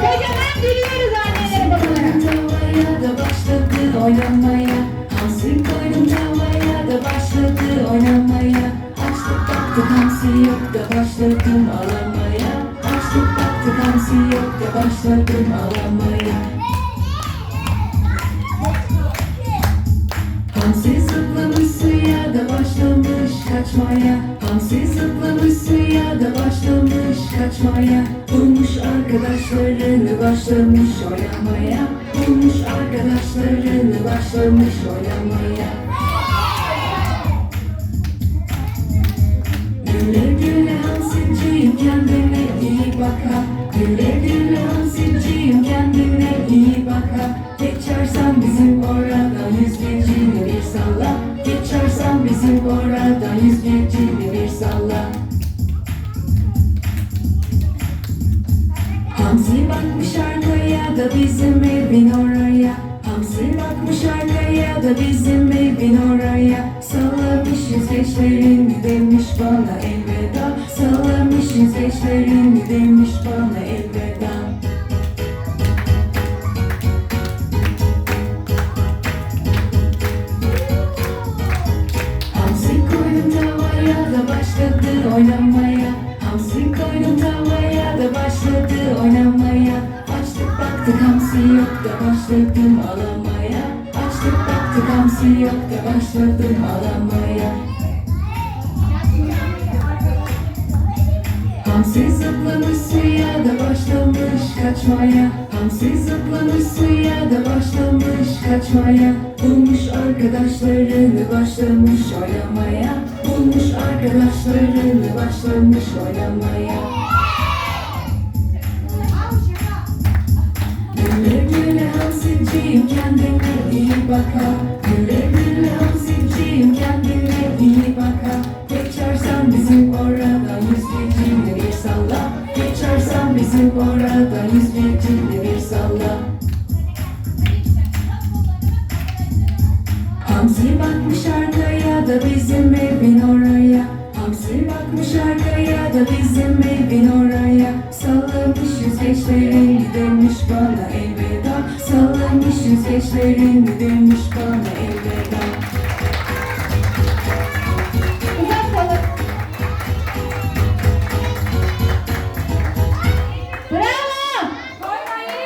Kocaman gülüyoruz annelere babalara. Başladı oynamaya? Hamsi koydum tavaya da başladı oynamaya? Açtık baktık hamsi yok da başladım alamaya Açtık baktık hamsi yok da başladım alamaya kaçmaya Hamsi zıplamış suya da başlamış kaçmaya. Bulmuş arkadaşlarını başlamış oynamaya. Bulmuş arkadaşlarını başlamış oynamaya. Güle güle hamsiciyim kendine iyi baka. Güle güle hamsiciyim kendine iyi baka. Geçersen bizim oradan yüzgecini bir salla. Geçersen bizim oradan Hamsi bakmış arkaya da bizim evin oraya. Hamsi bakmış arkaya da bizim evin oraya. Sallamış yüzgeçlerini demiş bana elveda. Sallamış yüzgeçlerini demiş bana elveda yok da başladım alamaya. Açtık baktık hamsi yok da başladım alamaya. Hamsi zıplamış suya da başlamış kaçmaya. Hamsi zıplamış suya da başlamış kaçmaya. Bulmuş arkadaşlarını başlamış oynamaya. Bulmuş arkadaşlarını başlamış oynamaya iyi baka. Güle güle hamsiciyim kendine iyi baka. Geçersen bizim oradan yüzgecini bir salla. Geçersen bizim oradan yüzgecini bir salla. Hamsi bakmış arkaya da bizim evin oraya. Hamsi bakmış arkaya da bizim evin oraya. Sallamış yüzgeçlerini demiş